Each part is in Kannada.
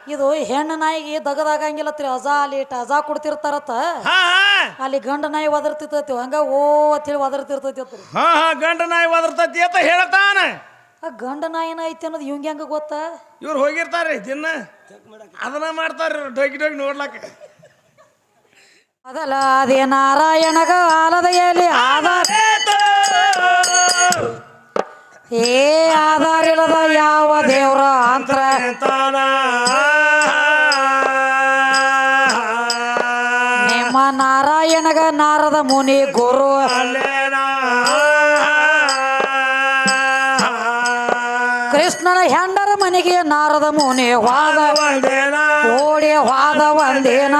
ಇದು ಹೆಣ್ಣು ನಾಯಿಗೆ ದಗದಾಗಂಗಿಲ್ಲತ್ರಿ. ಅಜಾ ಅಲ್ಲಿ ಇಟ್ಟು ಅಜಾ ಕೊಡ್ತಿರ್ತಾರತ್ತ. ಅಲ್ಲಿ ಗಂಡ ನಾಯಿ ಒದರ್ತಿರ್ತೈತಿ. ಹಂಗ ಓ ಅಂತೇಳಿ ಒದರ್ತಿರ್ತೈತಿ ಅತ್ರಿ ಹಾ ಹಾ ಗಂಡ ನಾಯಿ ಒದರ್ತತಿ ಅಂತ ಹೇಳ್ತಾನ. ಆ ಗಂಡ ನಾಯಿನ ಐತಿ ಅನ್ನೋದು ಇವಂಗ ಹೆಂಗ ಗೊತ್ತ? ಇವ್ರು ಹೋಗಿರ್ತಾರೆ ದಿನ. ಅದನ್ನ ಮಾಡ್ತಾರ್ರಿ ಇವ್ರು ಡೊಗಿ ಡೊಗಿ ನೋಡ್ಲಾಕ. ಅದಲ್ಲ ಅದೇ ನಾರಾಯಣಗ ಆಲದ ಎಲಿ ಆಧಾರ. ಏ ಆಧಾರ ಇಲ್ಲದ ಯಾವ ದೇವ್ರ ಅಂತ. ನಿಮ್ಮ ನಾರಾಯಣಗ ನಾರದ ಮುನಿ ಗುರು. ಕೃಷ್ಣನ ಹೆಂಡರ ಮನೆಗೆ ನಾರದ ಮುನಿ ವಾದ. ಓಡಿ ವಾದ ಒಂದೇನ?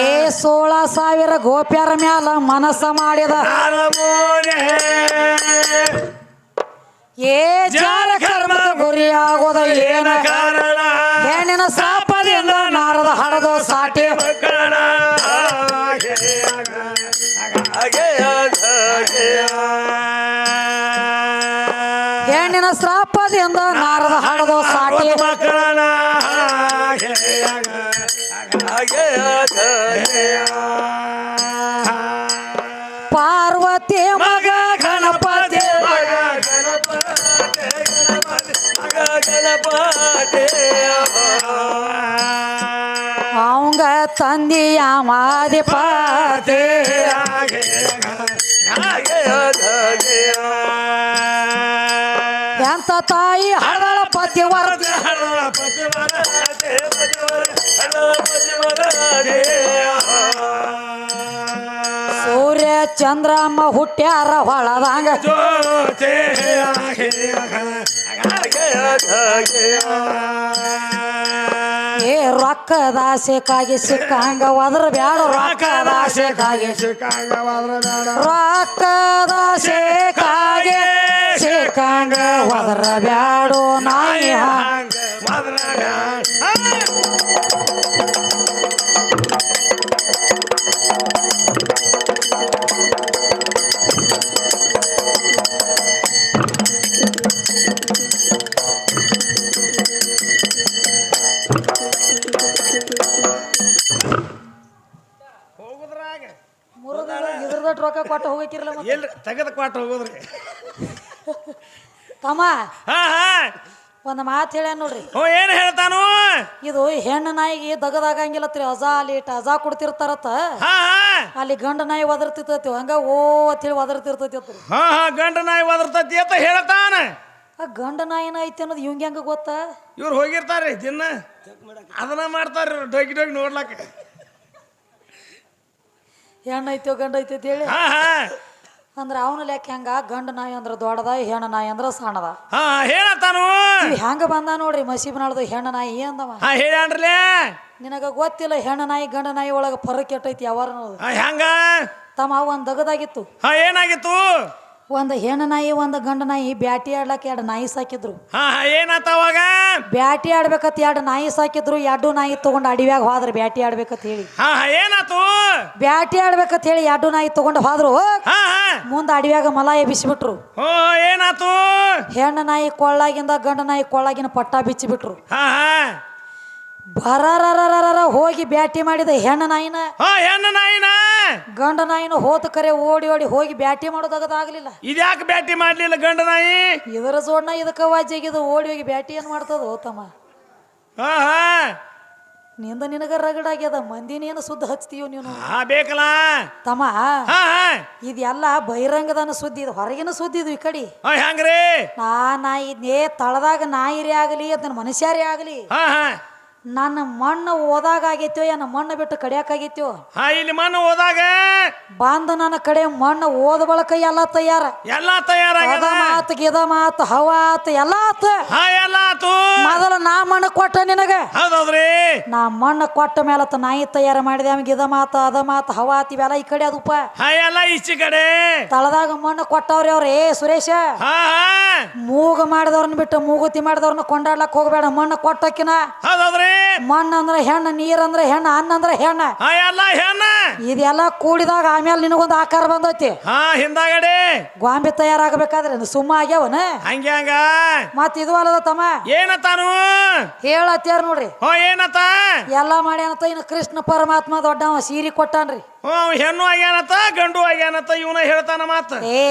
ಏ ಸೋಳ ಸಾವಿರ ಗೋಪ್ಯರ ಮ್ಯಾಲ ಮನಸ್ಸ ಮಾಡಿದ. ಏ ಜಾರ ಕರ್ಮದ ಗುರಿಯಾಗೋದ ಏನ ಹೆಣ್ಣಿನ ಶಾಪದಿಂದ ನಾರದ ಹಡದು ಸಾಟಿ. ಹೆಣ್ಣಿನ ಶ್ರಾಪದಿಂದ ನಾರದ ಹಡದು ಸಾಟಿ. ಪಾರ್ವತಿ ಮಗ ಗಣಪತಿ. ಅವಂಗ ತಂದಿಯ ಮಾದಿಪಾತಿ ಎಂತ ತಾಯಿ ಹಡದಳ ಪತಿ ವರದಿ. ಸೂರ್ಯ ಚಂದ್ರಮ್ಮ ಹುಟ್ಟ್ಯಾರ ಹೊಳದಂಗ. ಏ ರೊಕ್ಕದ ಆಸೆಕಾಗಿ ಸಿಕ್ಕಂಗ ಒದ್ರ ಬ್ಯಾಡ ರೊಕ್ಕದ ಆಸೆಕಾಗಿ ರೊಕ್ಕದ ಆಸೆಕಾಗಿ ಸಿಕ್ಕಂಗ ಒದ್ರ ಬ್ಯಾಡೋ ನಾಯಿ ಹಂಗ. ಹೋಗುದ್ರಾಗ ಇದ್ರದಟ್ ರೊಕ್ಕ ಕೊಟ್ಟು ಹೋಗಕ್ಕಿರಲ್ಲ ಮತ್ತೆ. ಎಲ್ರಿ ತೆಗೆದ ಕ್ವಾಟ ಹೋಗೋದ್ರಿ. ತಮ್ಮ ಹಾ ಹಾ. ಒಂದು ಮಾತು ಹೇಳ್ಯಾನ ನೋಡ್ರಿ. ಹ್ಞೂ ಏನು ಹೇಳ್ತಾನು? ಇದು ಹೆಣ್ಣು ನಾಯಿಗೆ ದಗದಾಗಂಗಿಲ್ಲತ್ರಿ ಅಜಾ ಅಲ್ಲಿ ಇಟ್ಟು ಅಜಾ ಕೊಡ್ತಿರ್ತಾರತ್ತ. ಹಾ ಹಾ. ಅಲ್ಲಿ ಗಂಡ ನಾಯಿ ಒದರ್ತಿರ್ತೈತಿ ಹಂಗ ಓ ಅಂತೇಳಿ ಒದರ್ತಿರ್ತೈತಿ ಅತ್ರಿ. ಹಾ ಹಾ ಗಂಡ ನಾಯಿ ಒದರ್ತೈತಿ ಅಂತ ಹೇಳ್ತಾನ. ಆ ಗಂಡ ನಾಯಿನ ಐತಿ ಅನ್ನೋದು ಇವಂಗೆ ಹೆಂಗ ಗೊತ್ತ? ಇವ್ರು ಹೋಗಿರ್ತಾರ್ರಿ ದಿನ. ಅದನ್ನ ಮಾಡ್ತಾರ್ರಿ ಡೊಗಿ ಡೊಗಿ ನೋಡ್ಲಾಕ. ಹೆಣ್ಣು ಐತೋ ಗಂಡ ಐತಿ ಅಂತ ಹೇಳಿ. ಹಾ ಹಾ. ಅಂದ್ರ ಅವನ ಲೆಕ್ಕ ಹೆಂಗ? ಗಂಡ ನಾಯಿ ಅಂದ್ರ ದೊಡ್ಡದ ಹೆಣ್ಣು ನಾಯಿ ಅಂದ್ರ ಸಣ್ಣದ. ಹಾ ಹೇಳತ್ತಾನು ಇವ್ ಹೆಂಗ ಬಂದ ನೋಡ್ರಿ ಮಸೀಬ್ನಾಳ್ದು ಹೆಣ್ಣು ನಾಯಿ ಅಂದವ. ಹಾ ಹೇಳ್ಯಾನ್ರಲೇ ನಿನಗ ಗೊತ್ತಿಲ್ಲ ಹೆಣ್ಣು ನಾಯಿ ಗಂಡ ನಾಯಿ ಒಳಗ ಫರಕ್ ಕೆಟ್ಟೈತಿ ಯಾವಾರ ಹಾ ಹೆಂಗ? ತಮ್ಮ ಒಂದ್ ದಗದಾಗಿತ್ತು. ಹಾ ಏನಾಗಿತ್ತು? ಒಂದ್ ಹೆಣ್ಣು ನಾಯಿ ಒಂದು ಗಂಡು ನಾಯಿ ಬ್ಯಾಟಿ ಆಡ್ಲಕ್ಕ ಎರಡು ನಾಯಿ ಸಾಕಿದ್ರು. ಹಾ ಹಾ ಏನಾತ ಅವಾಗ? ಬ್ಯಾಟಿ ಆಡ್ಬೇಕತ್ ಎರಡು ನಾಯಿ ಸಾಕಿದ್ರು ಎರಡು ನಾಯಿ ತಗೊಂಡ್ ಅಡಿವ್ಯಾಗ ಹೋದ್ರು ಬ್ಯಾಟಿ ಆಡ್ಬೇಕತ್ ಹೇಳಿ. ಹಾ ಹಾ ಏನಾತು? ಬ್ಯಾಟಿ ಆಡ್ಬೇಕತ್ ಹೇಳಿ ಎರಡು ನಾಯಿ ತಗೊಂಡ್ ಹೋದ್ರು ಹಾ ಹಾ. ಮುಂದೆ ಅಡಿವ್ಯಾಗ ಮಲ ಎಬ್ಬಿಸಿಬಿಟ್ರು ಓ ಏನಾತು? ಹೆಣ್ಣು ನಾಯಿ ಕೊಳ್ಳಾಗಿಂದ ಗಂಡು ನಾಯಿ ಕೊಳ್ಳಾಗಿನ ಪಟ್ಟ ಬಿಚ್ಚಿಬಿಟ್ರು. ಹಾ ಹಾ. ಬರರರರರ ಹೋಗಿ ಬ್ಯಾಟಿ ಮಾಡಿದ ಹೆಣ್ಣ ನಾಯಿನ ಹಾ ಹೆಣ್ಣು ನಾಯಿನ. ಗಂಡ ನಾಯಿನ ಹೋತ ಕರೆ ಓಡಿ ಓಡಿ ಹೋಗಿ ಬ್ಯಾಟಿ ಮಾಡೋದಾಗದಾಗ್ಲಿಲ್ಲ. ಇದ್ಯಾಕೆ ಬ್ಯಾಟಿ ಮಾಡ್ಲಿಲ್ಲ ಗಂಡ ನಾಯಿ? ಇದರ ಜೋಡ್ನ ಇದಕ್ಕ ವಾಜಿಗಿದು ಓಡಿ ಹೋಗಿ ಬ್ಯಾಟಿ ಏನ್ ಮಾಡ್ತದ ತಮ್ಮ ಹಾ ಹಾ. ನಿಂದ ನಿನಗ ರಗಡಾಗ್ಯದ ಮಂದಿನೇನು ಸುದ್ದ ಹಚ್ತೀವ ನೀನು? ಹಾ ಬೇಕಲ್ಲ. ತಮ್ಮ ಹಾ ಹಾ. ಇದೆಲ್ಲ ಬಹಿರಂಗದನ ಸುದ್ದಿ ಇದು ಹೊರಗಿನ ಸುದ್ದಿ ಇದು ಈ ಕಡೆ. ಹಾ ಹೆಂಗ್ರಿ? ನಾ ನಾಯಿ ನೇ ತಳದಾಗ ನಾಯಿರಿ ಆಗಲಿ ಅದನ್ನ ಮನುಷ್ಯರೇ ಆಗಲಿ. ಹಾ ಹಾ. ನನ್ನ ಮಣ್ಣು ಹೋದಾಗ ಆಗೈತೋ ಏನ ಮಣ್ಣು ಬಿಟ್ಟು ಕಡಿಯಾಕಾಗೈತೋ? ಹಾ ಇಲ್ಲಿ ಮಣ್ಣು ಹೋದಾಗ. ಬಂದ ನನ್ನ ಕಡೆ ಮಣ್ಣು ಓದ ಬಳಕ ಎಲ್ಲ ತಯಾರ. ಎಲ್ಲಾ ತಯಾರಾಗ್ಯದ. ಅದ ಮಾತು ಗಿದ ಮಾತು ಹವಾ ಆತು ಎಲ್ಲ ಆತ. ಹಾ ಎಲ್ಲ ಆತು. ಮೊದಲ ನಾ ಮಣ್ಣು ಕೊಟ್ಟ ನಿನಗ. ಹೌದ್ರಿ ನಾ ಮಣ್ಣು ಕೊಟ್ಟ ಮೇಲೆ ನಾಯಿ ತಯಾರ ಮಾಡಿದೆ ಆಮೇಲೆ ಗಿದ ಮಾತು ಅದ ಮಾತು ಹವಾ ಆತು ಇವೆಲ್ಲ ಈ ಕಡೆ ಅದಪ್ಪ ಹಾ ಎಲ್ಲ ಈಚೆ ಕಡೆ. ತಳದಾಗ ಮಣ್ಣು ಕೊಟ್ಟವ್ರಿ ಅವ್ರ ಏ ಸುರೇಶ. ಹಾ ಹಾ. ಮೂಗು ಮಾಡಿದವ್ರನ್ನ ಬಿಟ್ಟು ಮೂಗುತಿ ಮಾಡಿದವ್ರನ್ನ ಕೊಂಡಾಡ್ಲಕ್ ಹೋಗ್ಬೇಡ ಮಣ್ಣು ಕೊಟ್ಟಕ್ಕಿನ ಹೌದೌದ್ರಿ. ಮಣ್ಣು ಅಂದ್ರ ಹೆಣ್ಣ ನೀರ್ ಅಂದ್ರ ಹೆಣ್ಣ ಅನ್ನ ಅಂದ್ರ ಹೆಣ್ಣ ಎಲ್ಲ ಹೆಣ್ಣ. ಇದೆಲ್ಲ ಕೂಡಿದಾಗ ಆಮೇಲೆ ನಿನಗೊಂದು ಆಕಾರ ಬಂದೈತಿ. ಹಾ ಹಿಂದಾಗಡೆ. ಗ್ವಾಂಬಿ ತಯಾರಾಗಬೇಕಾದ್ರೆ ಸುಮ್ಮ ಆಗ್ಯಾವನ? ಹಂಗೆ ಹಂಗ. ಮತ್ ಇದು ಅಲ್ಲದ ತಮ್ಮ. ಏನತಾನು? ಹೇಳತ್ಯಾರ ನೋಡ್ರಿ. ಹೋ ಏನತ್ತ ಎಲ್ಲ ಮಾಡ್ಯಾನತ್ತ ಇನ್ನು ಕೃಷ್ಣ ಪರಮಾತ್ಮ ದೊಡ್ಡವ ಸೀರಿ ಕೊಟ್ಟಾನ್ರಿ. ಹೆಣ್ಣು ಆಗ್ಯಾನತ ಗಂಡು ಆಗ್ಯಾನತ ಇವನ ಹೇಳ್ತಾನ ಮಾತ. ಏ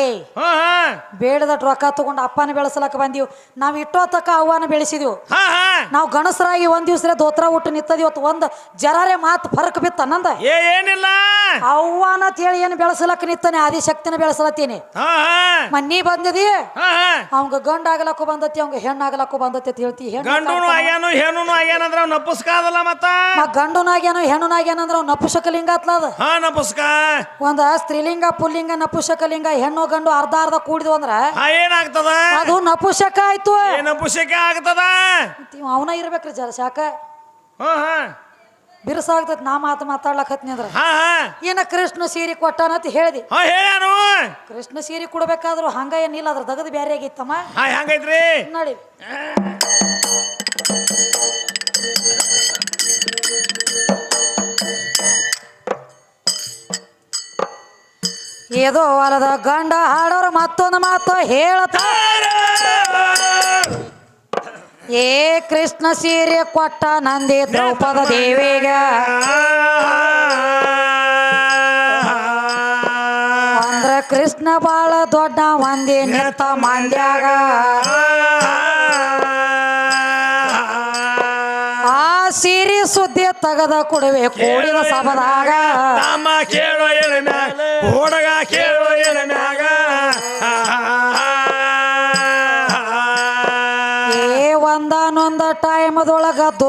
ಬೇಡದಟ್ ರೊಕ್ಕ ತಗೊಂಡು ಅಪ್ಪನ ಬೆಳೆಸಲಕ್ಕ ಬಂದೀವಿ. ನಾವು ಇಟ್ಟೋತಕ್ಕ ಅವ್ವನ ಬೆಳೆಸಿದೀವಿ. ನಾವು ಗಣಸರಾಗಿ ಒಂದ್ ದಿವ್ಸ ದೋತ್ರ ಊಟ ನಿತ್ತದ ಇವತ್ತು ಒಂದ್ ಜರಾರೆ ಮಾತು ಫರಕ್ ಬಿತ್ತ ನಂದ. ಏ ಏನಿಲ್ಲ. ಅವ್ವನ ಹೇಳಿ ಏನು ಬೆಳೆಸಲಕ್ಕ ನಿಂತಾನೆ ಆದಿಶಕ್ತಿನ ಬೆಳೆಸಲತ್ತೀನಿ. ಮನ್ನಿ ಬಂದಿದಿ? ಅವಂಗ ಗಂಡ ಆಗಲಕ್ಕೂ ಬಂದತಿ ಅವಂಗ ಹೆಣ್ಣು ಆಗಲಕ್ಕೂ ಬಂದತಿ ಅಂತ ಹೇಳ್ತಿ. ಗಂಡುನು ಆಗ್ಯಾನು ಹೆಣ್ಣುನು ಆಗ್ಯಾನಂದ್ರ ಅವ್ ನಪ್ಪಸ್ಕಾದಲ್ಲ ಮತ್ತ? ಹೆಣ್ಣುನಾಗ್ಯಾನಂದ್ರ ಅವ್ನು ನಪುಷಕಲಿಂಗ ಅತ್ಲದ ಹಾ ನಪಸ್ಕ ಒಂದ ಸ್ತ್ರೀಲಿಂಗ ಪುಲ್ಲಿಂಗ ನಪುಷಕಲಿಂಗ ಹೆಣ್ಣು ಗಂಡು ಅರ್ಧ ಅರ್ಧ ಕೂಡಿದ್ವು ಅಂದ್ರ ಏನಾಗ್ತದ? ಅದು ನಪುಷಕ ಆಯ್ತು. ನಪುಷಕ ಆಗ್ತದ? ಅವನ ಇರ್ಬೇಕ್ರಿ ಜರ ಶಾಕ ಹಾ ನಾ ಮಾತು ಮಾತಾಡ್ಲಕತ್ನಿ ಅಂದ್ರ. ಹಾ ಹಾ. ಏನ ಕೃಷ್ಣ ಸೀರೆ ಕೊಟ್ಟಾನಂತ ಹೇಳ್ದಿ? ಹಾ ಹೇಳ್ಯಾನು. ಕೃಷ್ಣ ಸೀರೆ ಕೊಡ್ಬೇಕಾದ್ರು ಹಂಗ ಏನಿಲ್ಲ ಅದ್ರ ದಗದ್ ಬ್ಯಾರೆ ಆಗಿತ್ತಮ್ಮ ಹಾ ಹೆಂಗೈತ್ರಿ? ನೋಡಿ. ಏದೋ ಹೊಲದ ಗಂಡ ಹಾಡೋರು ಮತ್ತೊಂದು ಮಾತು ಹೇಳತ ಏ ಕೃಷ್ಣ ಸೀರೆ ಕೊಟ್ಟ ನಂದಿ ದ್ರೌಪದ ದೇವಿಗ. ಅಂದ್ರ ಕೃಷ್ಣ ಬಾಳ ದೊಡ್ಡ ಮಂದಿ ನಿಂತ ಮಂದ್ಯಾಗ. ಆ ಸೀರೆ ಸುದ್ದಿ ತಗದ ಕೊಡುವೆ ಕೂಡಿದ ಸಭದಾಗ. ಕೇಳೋ ಕೇಳೋ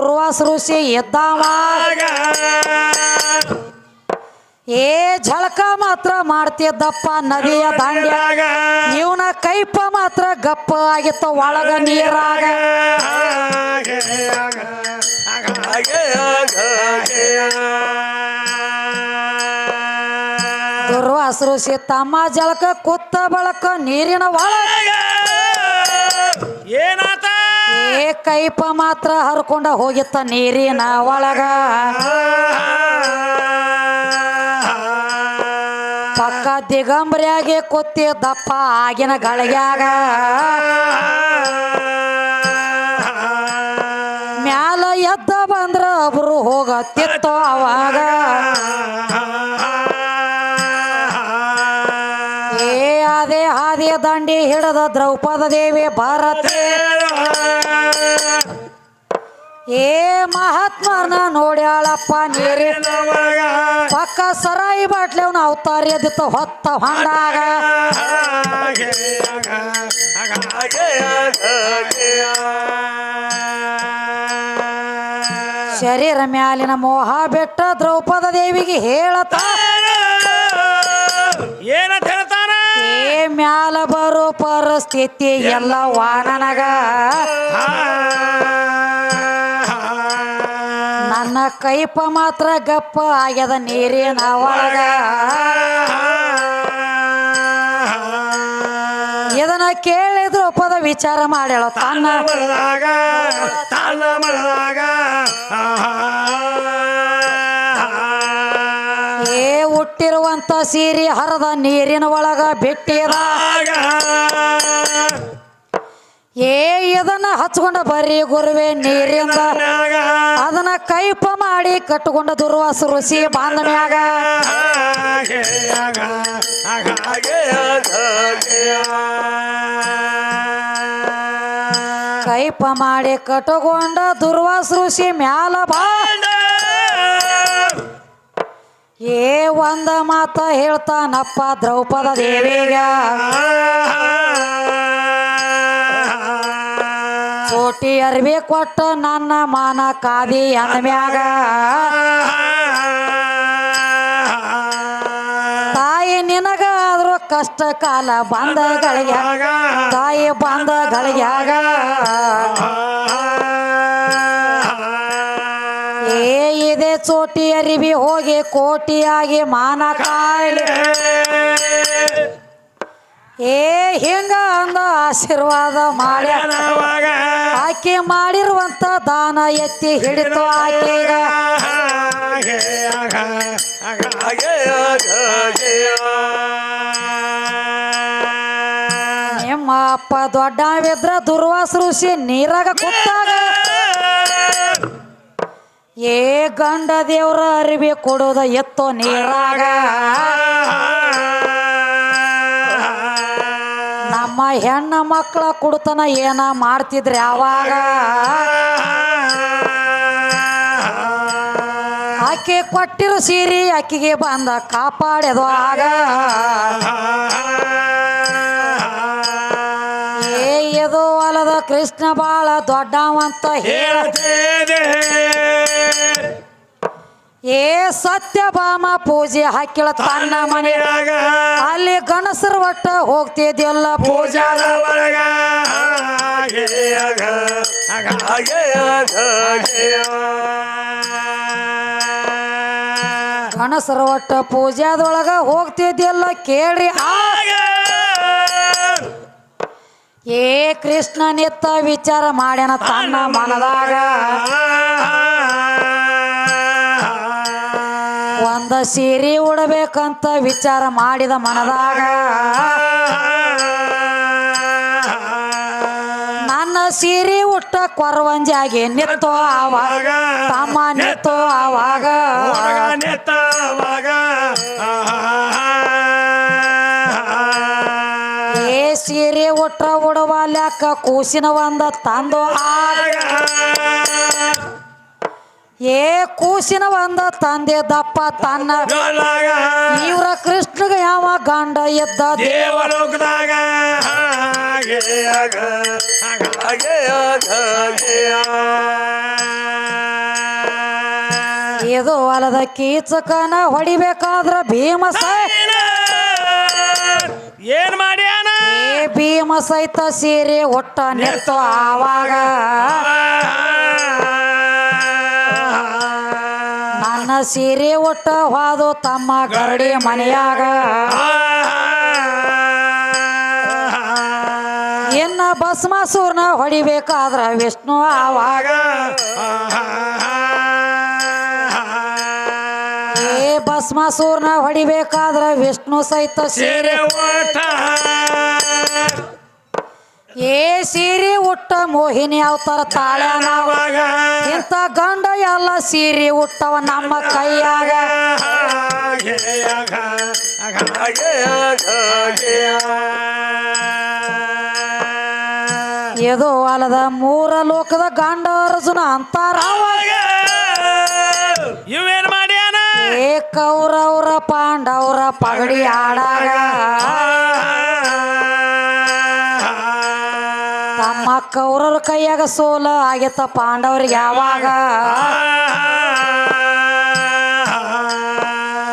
ದುರ್ವಾಸ ಋಷಿ ಎದ್ದಾವ. ಏ ಝಳಕ ಮಾತ್ರ ಮಾಡ್ತಿದ್ದಪ್ಪ ನದಿಯ ದಾಂಡ್ಯ. ಇವನ ಕೈಪ ಮಾತ್ರ ಗಪ್ಪ ಆಗಿತ್ತ ಒಳಗ ನೀರಾಗ. ದುರ್ವಾಸ ಋಷಿ ತಮ್ಮ ಜಳಕ ಕುತ್ತ ಬಳಕ ನೀರಿನ ಒಳಗ. ಏನಾತ ಕೈಪ ಮಾತ್ರ ಹರ್ಕೊಂಡ ಹೋಗಿತ್ತ ನೀರಿನ ಒಳಗ ಪಕ್ಕ ದಿಗಂಬರಿಯಾಗಿ ದಪ್ಪ ಆಗಿನ ಗಳಿಗ್ಯಾಗ. ಮ್ಯಾಲ ಎದ್ದ ಬಂದ್ರ ಒಬ್ರು ಹೋಗತ್ತಿತ್ತು ಅವಾಗ. ಅದೇ ದಾಂಡಿ ಹಿಡದ ದ್ರೌಪದ ದೇವಿ ಭಾರತ ಏ ಮಹಾತ್ಮನ ನೋಡ್ಯಾಳಪ್ಪ ನೀರಿ. ಪಕ್ಕ ಸರಾಯಿ ಬಾಟ್ಲಿ ಅವನ ಹೊತ್ತ ಹೊಂಡಾಗ. ಶರೀರ ಮ್ಯಾಲಿನ ಮೋಹ ಬೆಟ್ಟ ದ್ರೌಪದ ದೇವಿಗೆ ಹೇಳತ ಏನಂತ ಮ್ಯಾಲ ಬರೋ ಪರಿಸ್ಥಿತಿ ಎಲ್ಲ ವಾನನಗ. ನನ್ನ ಕೈಪ ಮಾತ್ರ ಗಪ್ಪ ಆಗ್ಯದ ನೀರಿನ ಒಳಗ. ಇದನ್ನ ಕೇಳಿದ್ರು ಒಪ್ಪದ ವಿಚಾರ ಮಾಡ್ಯಾಳ ತನ್ನ. ಮಳದಾಗ ತಾನ ಮಳದಾಗ ಏ ಹುಟ್ಟಿರುವಂತ ಸೀರಿ ಹರದ ನೀರಿನ ಒಳಗ ಬಿಟ್ಟಿದ ಏ, ಇದನ್ನ ಹಚ್ಕೊಂಡ ಬರೀ ಗುರುವೆ ನೀರಿಂದ. ಅದನ್ನ ಕೈಪ ಮಾಡಿ ಕಟ್ಟುಕೊಂಡ ದುರ್ವಾಸ ಋಷಿ ಬಾಂಧ ಮ್ಯಾಗ ಕೈಪ ಮಾಡಿ ಕಟ್ಟುಕೊಂಡ ದುರ್ವಾಸ ಋಷಿ ಮ್ಯಾಲ ಬಾ. ಏ ಒಂದ ಮಾತ ಹೇಳ್ತಾನಪ್ಪ ದ್ರೌಪದ ದೇವಿಗ. ಕೋಟಿ ಅರ್ವಿ ಕೊಟ್ಟ ನನ್ನ ಮಾನ ಕಾದಿ ಅನ್ಮ್ಯಾಗ ತಾಯಿ ನಿನಗ ಆದ್ರೂ ಕಷ್ಟ ಕಾಲ ಬಂದ ತಾಯಿ ಬಂದ ಇದೆ ಚೋಟಿ ಅರಿವಿ ಹೋಗಿ ಕೋಟಿಯಾಗಿ ಮಾನ ಕಾಯಿಲೆ. ಏ ಹಿಂಗ ಅಂದ ಆಶೀರ್ವಾದ ಮಾಡಿ ಆಕೆ ಮಾಡಿರುವಂತ ದಾನ ಎತ್ತಿ ಹಿಡಿತು ಆಕೆಗ. ನಿಮ್ಮ ಅಪ್ಪ ದೊಡ್ಡವಿದ್ರ ದುರ್ವಾಸ ಋಷಿ ನೀರಾಗ ಕುತ್ತಾಗ. ಏ ಗಂಡ ದೇವ್ರ ಅರಿವಿ ಕೊಡೋದ ಎತ್ತೋ ನೀರಾಗ. ನಮ್ಮ ಹೆಣ್ಣ ಮಕ್ಕಳ ಕುಡ್ತನ ಏನ ಮಾಡ್ತಿದ್ರಿ ಅವಾಗ ಆಕೆ ಕೊಟ್ಟಿರೋ ಸೀರೆ ಆಕೆಗೆ ಬಂದ ಕಾಪಾಡ್ಯದು ಆಗ? ಕೃಷ್ಣ ಬಾಳ ದೊಡ್ಡವಂತ ಹೇಳ ಏ ಸತ್ಯಭಾಮ ಪೂಜೆ ಹಾಕಿಳ ತನ್ನ ಮನೆ. ಅಲ್ಲಿ ಗಣಸರ ಒಟ್ಟ ಹೋಗ್ತಿದ್ಯಲ್ಲ ಪೂಜಾ. ಗಣಸರ ಒಟ್ಟ ಪೂಜಾದೊಳಗ ಹೋಗ್ತಿದ್ಯಲ್ಲ ಕೇಳ್ರಿ. ಆ ಏ ಕೃಷ್ಣ ನಿತ್ತ ವಿಚಾರ ಮಾಡ್ಯಾನ ತನ್ನ ಮನದಾಗ. ಒಂದ ಸೀರೆ ಉಡಬೇಕಂತ ವಿಚಾರ ಮಾಡಿದ ಮನದಾಗ. ನನ್ನ ಸೀರೆ ಉಟ್ಟ ಕೊರವಂಜಾಗಿ ನಿತ್ತೋ ಆವಾಗ. ತಮ್ಮ ನಿತ್ತೋ ಆವಾಗ. ಸೀರೆ ಉಟ್ಟ ಉಡವಾಲ್ಯಾಕ ಕೂಸಿನ ಒಂದ ತಂದು ಆಗ ಏ ಕೂಸಿನ ಒಂದ ತಂದೆ ದಪ್ಪ ತನ್ನ. ಇವರ ಕೃಷ್ಣಗ ಯಾವ ಗಂಡ ಎದ್ದ ದೇವಲೋಕದಾಗ. ಇದು ಹೊಲದ ಕೀಚಕನ ಹೊಡಿಬೇಕಾದ್ರ ಭೀಮಸ. ಏನ್ ಮಾಡ್ಯಾ? ಭೀಮ ಸಹಿತ ಸೇರಿ ಒಟ್ಟ ನೆತ್ತು ಆವಾಗ ನನ್ನ ಸೀರೆ ಒಟ್ಟ ಹೋದು ತಮ್ಮ ಗರಡಿ ಮನೆಯಾಗ. ಇನ್ನ ಭಸ್ಮಾಸೂರ್ನ ಹೊಡಿಬೇಕಾದ್ರ ವಿಷ್ಣು ಆವಾಗ. ಭಸ್ಮಾಸೂರ್ನ ಹೊಡಿಬೇಕಾದ್ರ ವಿಷ್ಣು ಸಹಿತ ಸೀರೆ ಏ ಸೀರೆ ಉಟ್ಟ ಮೋಹಿನಿ ಅವತಾರ ತಾಳ ಇಂತಾ ಇಂಥ ಗಂಡ ಎಲ್ಲ ಸೀರೆ ಉಟ್ಟವ ನಮ್ಮ ಕೈಯಾಗ. ಇದು ಅಲ್ಲದ ಮೂರ ಲೋಕದ ಗಂಡ ಅರ್ಜುನ ಅಂತಾರ. ಇವೇನ್ ಮಾಡ್ಯಾನ ಏ ಕೌರವ್ರ ಪಾಂಡವ್ರ ಪಗಡಿ ಆಡಾಗ ತಮ್ಮ ಕೌರವ್ರ ಕೈಯಾಗ ಸೋಲ ಆಗೇತ ಪಾಂಡವ್ರಿಗೆ ಯಾವಾಗ?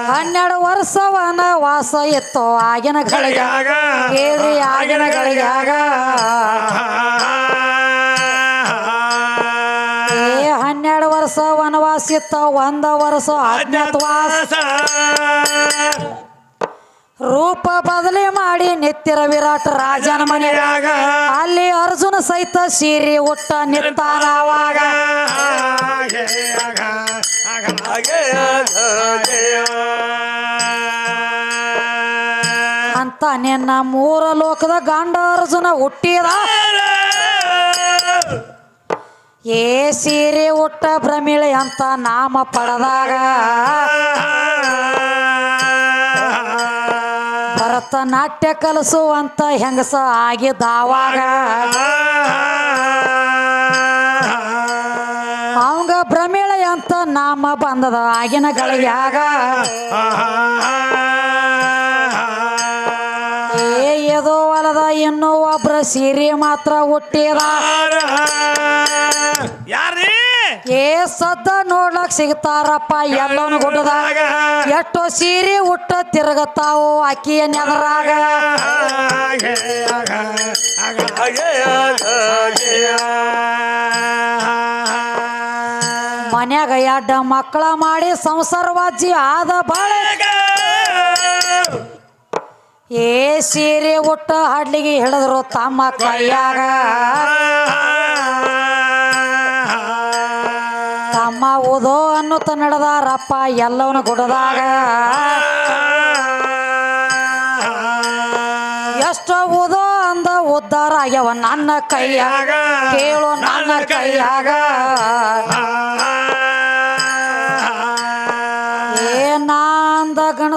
ಹನ್ನೆರಡು ವರ್ಷವನ ವಾಸ ಇತ್ತು ಆಗಿನ ಗಳಿಗೆ. ಕೇಳ್ರಿ ಆಗಿನ ಗಳಿಗಾಗ ವರ್ಷ ವನವಾಸ ಇತ್ತ ಒಂದ ವರ್ಷ ಅಜ್ಞಾತವಾಸ ರೂಪ ಬದಲಿ ಮಾಡಿ ನಿತ್ತಿರ ವಿರಾಟ್ ರಾಜನ ಮನೆಯಾಗ. ಅಲ್ಲಿ ಅರ್ಜುನ ಸಹಿತ ಸೀರೆ ಉಟ್ಟ ನಿತ್ತಾನವಾಗ ಅಂತ ನಿನ್ನ ಮೂರ ಲೋಕದ ಗಂಡ ಅರ್ಜುನ ಹುಟ್ಟಿದ. ಏ ಸೀರೆ ಉಟ್ಟ ಭ್ರಮಿಳೆ ಅಂತ ನಾಮ ಪಡೆದಾಗ ಭರತನಾಟ್ಯ ಕಲಿಸುವಂತ ಹೆಂಗಸ ಆಗಿದ್ದಾವಾಗ ಅವಂಗ ಭ್ರಮಿಳೆ ಅಂತ ನಾಮ ಬಂದದ ಆಗಿನ ಗಳಿಗಾಗ. ಇನ್ನೂ ಒಬ್ರ ಸೀರೆ ಮಾತ್ರ ಹುಟ್ಟಿದ ಯಾರೀ ಏ ಸದ್ದ ನೋಡ್ಲಕ್ ಸಿಗ್ತಾರಪ್ಪ ಎಲ್ಲವನು ಗುಡ್ಡದಾಗ? ಎಷ್ಟು ಸೀರೆ ಹುಟ್ಟ ತಿರುಗತಾವು ಅಕ್ಕಿಯ ನೆದರಾಗ ಮನ್ಯಾಗ ಎಡ್ಡ ಮಕ್ಕಳ ಮಾಡಿ ಸಂಸಾರವಾಜಿ ಆದ ಬಾಳ. ಏ ಸೀರೆ ಒಟ್ಟ ಹಾಡ್ಲಿಗೆ ಹೇಳಿದ್ರು ತಮ್ಮ ಕೈಯಾಗ. ತಮ್ಮ ಓದೋ ಅನ್ನುತ್ತ ನಡೆದಾರಪ್ಪ ಎಲ್ಲವನ ಗುಡದಾಗ. ಎಷ್ಟೋ ಓದೋ ಅಂದ ಉದ್ದಾರ ಆಗ್ಯವ ನನ್ನ ಕೈಯಾಗ. ಕೇಳೋ ನನ್ನ ಕೈಯಾಗ.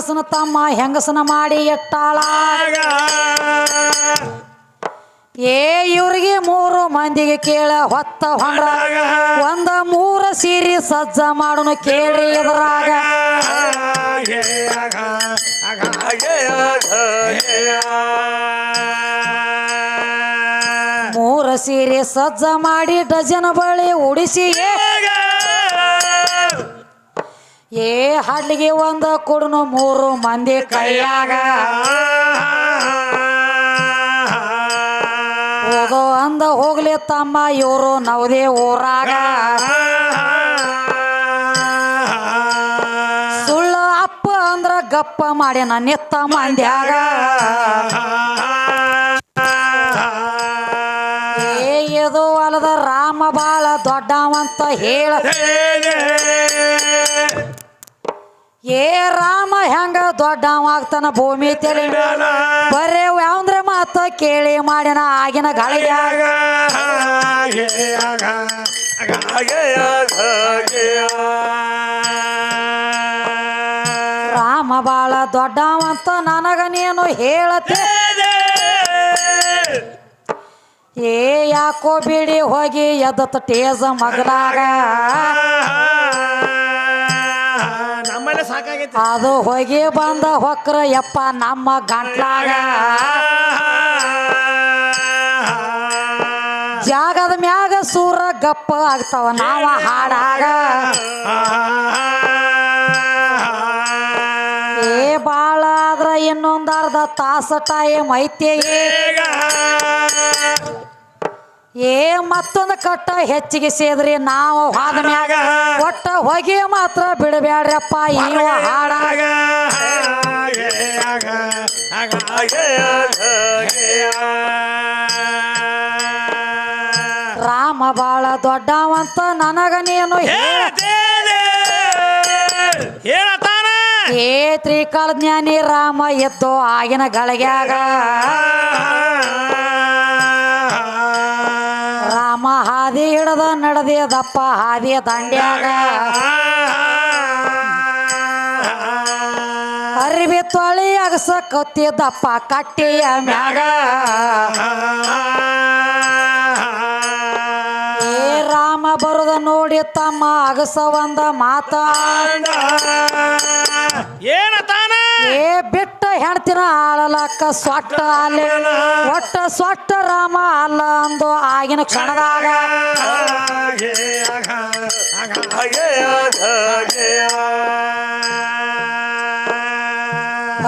ನಾಂದ ಗಣಸನ ತಮ್ಮ ಹೆಂಗಸನ ಮಾಡಿ ಎಟ್ಟಾಳ ಏ, ಇವ್ರಿಗೆ ಮೂರು ಮಂದಿಗೆ ಕೇಳ ಹೊತ್ತ ಹೊಂಡ್ರ. ಒಂದ ಮೂರ ಸೀರಿ ಸಜ್ಜ ಮಾಡುನು ಕೇಳ್ರಿ ಇದ್ರಾಗ ಮೂರ ಸೀರೆ ಸಜ್ಜ ಮಾಡಿ ಡಜನ್ ಬಳಿ ಉಡಿಸಿ. ಏ ಹಡ್ಲಿಗೆ ಒಂದ ಕೊಡುನು ಮೂರು ಮಂದಿ ಕೈಯಾಗ ಹೋಗೋ ಅಂದ ಹೋಗ್ಲಿ ತಮ್ಮ ಇವರು ನವದೇ ಊರಾಗ ಸುಳ್ಳು ಅಪ್ಪ ಅಂದ್ರ ಗಪ್ಪ ಮಾಡಿ ನಿತ್ತ ಮಂದ್ಯಾಗ ಏ ಇದು ಅಲ್ಲದ ರಾಮ ಬಾಳ ದೊಡ್ಡವಂತ ಹೇಳ ಏ ರಾಮ ಹೆಂಗ ದೊಡ್ಡವಾಗ್ತಾನ ಭೂಮಿ ತೆಲಿ? ಬರೇ ಯಾವಂದ್ರೆ ಮಾತ ಕೇಳಿ ಮಾಡಿನ ಆಗಿನ ಗಾಳಿ ರಾಮ ಬಾಳ ದೊಡ್ಡವಂತ ನನಗ ನೀನು ಹೇಳತ್ತೆ ಏ ಯಾಕೋ ಬಿಡಿ ಹೋಗಿ ಎದ್ದತ್ತ ಟೇಜ ಮಗಲಾಗ? ಸಾಕಾಗೈತಿ ಅದು ಹೊಗೆ ಬಂದ ಹೊಕ್ರ ಯಪ್ಪ ನಮ್ಮ ಗಂಟ್ಲಾಗ. ಜಾಗದ ಮ್ಯಾಗ ಸೂರ ಗಪ್ಪ ಆಗ್ತಾವ, ನಾವ ಹಾಡಾಗ. ಏ ಬಾಳ ಆದ್ರ ಇನ್ನೊಂದು ಅರ್ಧ ತಾಸ ಟೈಮ್ ಐತಿ. ಏ ಮತ್ತೊಂದು ಕಟ್ಟ ಹೆಚ್ಚಿಗೆ ಸೇದ್ರಿ? ನಾವು ಹಾದ ಮ್ಯಾಗ ಒಟ್ಟ ಹೊಗೆ ಮಾತ್ರ ಬಿಡಬ್ಯಾಡ್ರಪ್ಪ ಈಗ ಹಾಡಾಗ ರಾಮ ಬಾಳ ದೊಡ್ಡವಂತ ನನಗ ನೀನು ಏ ತ್ರಿಕಾಲ ಜ್ಞಾನಿ ರಾಮ ಎದ್ದು ಆಗಿನ ಗಳಿಗ್ಯಾಗ. ಹಿಡದ ನಡೆದಪ್ಪ ಹಾದಿಯ ದಂಡ್ಯಾಗ. ಅರಿವಿ ತೊಳಿ ಅಗಸ ಕತ್ತಿದ್ದಪ್ಪ ಕಟ್ಟಿಯ ಮ್ಯಾಗ. ಏ ರಾಮ ಬರುದ ನೋಡಿ ತಮ್ಮ ಅಗಸ ಒಂದ ಏನ ತಾನ? ಏ ಬಿಟ್ಟ ಹೆಣ್ತಿನ ಆಳಲಕ್ಕ ಸ್ವಟ್ಟ ಅಲ್ಲಿ ಒಟ್ಟ ಸೊಟ್ಟ ರಾಮ ಅಲ್ಲ ಅಂದು ಆಗಿನ ಕ್ಷಣದಾಗ.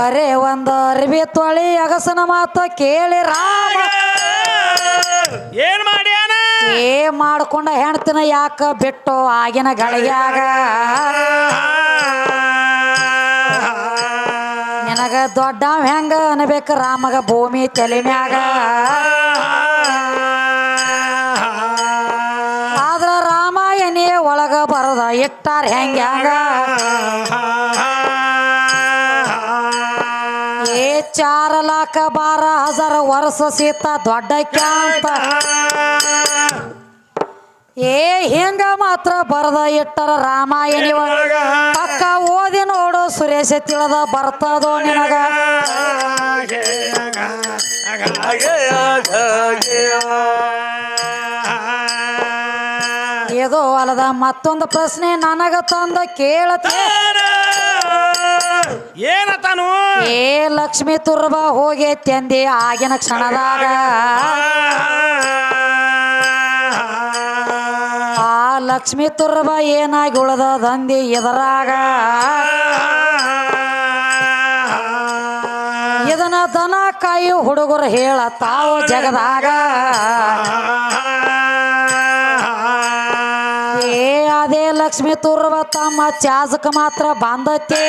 ಅರೆ ಒಂದು ಅರ್ಬಿ ತೊಳಿ ಅಗಸನ ಮಾತ ಕೇಳಿ ರಾಮ. ಏನ್ ಮಾಡಿ ಏ ಮಾಡ್ಕೊಂಡ ಹೆಣ್ತಿನ ಯಾಕ ಬಿಟ್ಟು ಆಗಿನ ಗಳಿಗ್ಯಾಗ ನಿನಗ ದೊಡ್ಡ ಹೆಂಗ ಅನ್ಬೇಕು ರಾಮಗ ಭೂಮಿ ತಲೆ ಮ್ಯಾಗ? ಆದ್ರ ರಾಮಾಯಣಿ ಒಳಗ ಬರದ ಇಟ್ಟಾರ ಹೆಂಗ್ಯಾಂಗ ಏ ಚಾರ ಲಾಖ ಬಾರ ಹಜಾರ ವರ್ಷ ಸೀತ ದೊಡ್ಡ ಕ್ಯಾಂತ ಏ ಹಿಂಗ ಮಾತ್ರ ಬರದ ಇಟ್ಟರ ರಾಮಾಯಣ ಅಕ್ಕ ಪಕ್ಕ ಓದಿ ನೋಡು ಸುರೇಶ ತಿಳಿದ ಬರ್ತದೋ ನಿನಗ. ಇದು ಅಲ್ಲದ ಮತ್ತೊಂದು ಪ್ರಶ್ನೆ ನನಗ ತಂದ ಕೇಳತ್ತೆ ಏನತಾನು ಏ ಲಕ್ಷ್ಮಿ ತುರ್ಬ ಹೋಗಿ ತಂದಿ ಆಗಿನ ಕ್ಷಣದಾಗ. ಲಕ್ಷ್ಮಿ ತುರ್ಬ ಏನಾಗಿ ಉಳದಂದಿ ಎದರಾಗ? ಇದನ್ನ ದನ, ಕಾಯಿ, ಹುಡುಗರು ಹೇಳ ತಾವು ಜಗದಾಗ. ಏ ಅದೇ ಲಕ್ಷ್ಮೀ ತಮ್ಮ ಚಾಜಕ ಮಾತ್ರ ಬಂದತಿ.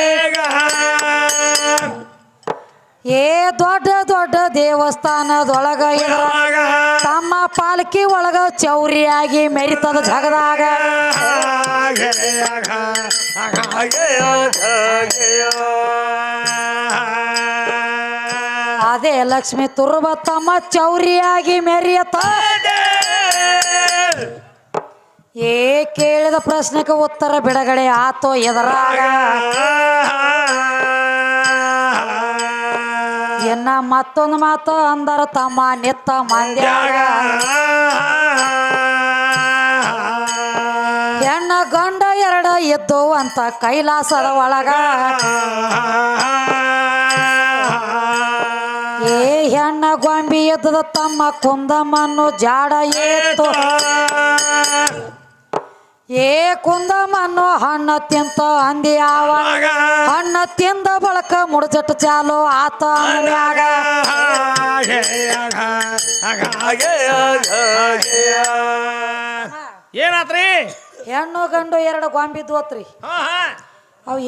ಏ ದೊಡ್ಡ ದೊಡ್ಡ ದೇವಸ್ಥಾನದೊಳಗ ತಮ್ಮ ಪಾಲಕಿ ಒಳಗ ಚೌರಿಯಾಗಿ ಮೆರಿತದ ಜಗದಾಗ ಅದೇ ಲಕ್ಷ್ಮಿ ತುರ್ಬ ತಮ್ಮ ಚೌರಿಯಾಗಿ ಮೆರಿಯತ ಏ ಕೇಳಿದ ಪ್ರಶ್ನೆಗೆ ಉತ್ತರ ಬಿಡುಗಡೆ ಆತೋ ಎದರಾಗ. ಎನ್ನ ಮತ್ತೊಂದು ಮಾತು ಅಂದರ ತಮ್ಮ ನಿತ್ತ ಮಂದ್ಯಾಗ. ಹೆಣ್ಣ ಗಂಡ ಎರಡ ಎದ್ದು ಅಂತ ಕೈಲಾಸದ ಒಳಗ. ಏ ಹೆಣ್ಣ ಗೊಂಬಿ ಎದ್ದದ ತಮ್ಮ ಕುಂದಮ್ಮನ್ನು ಜಾಡ ಏತು ಏ ಕುಂದಮ್ಮನ್ನು ಹಣ್ಣು ತಿಂತ ಅಂದಿ ಆವಾಗ ಹಣ್ಣು ತಿಂದ ಬಳಕ ಮುಡಜಟ್ಟು ಚಾಲು ಆತ ಏನಾತ್ರಿ? ಹೆಣ್ಣು ಗಂಡು ಎರಡು ಗೊಂಬಿ ದೋತ್ರಿ ಅವು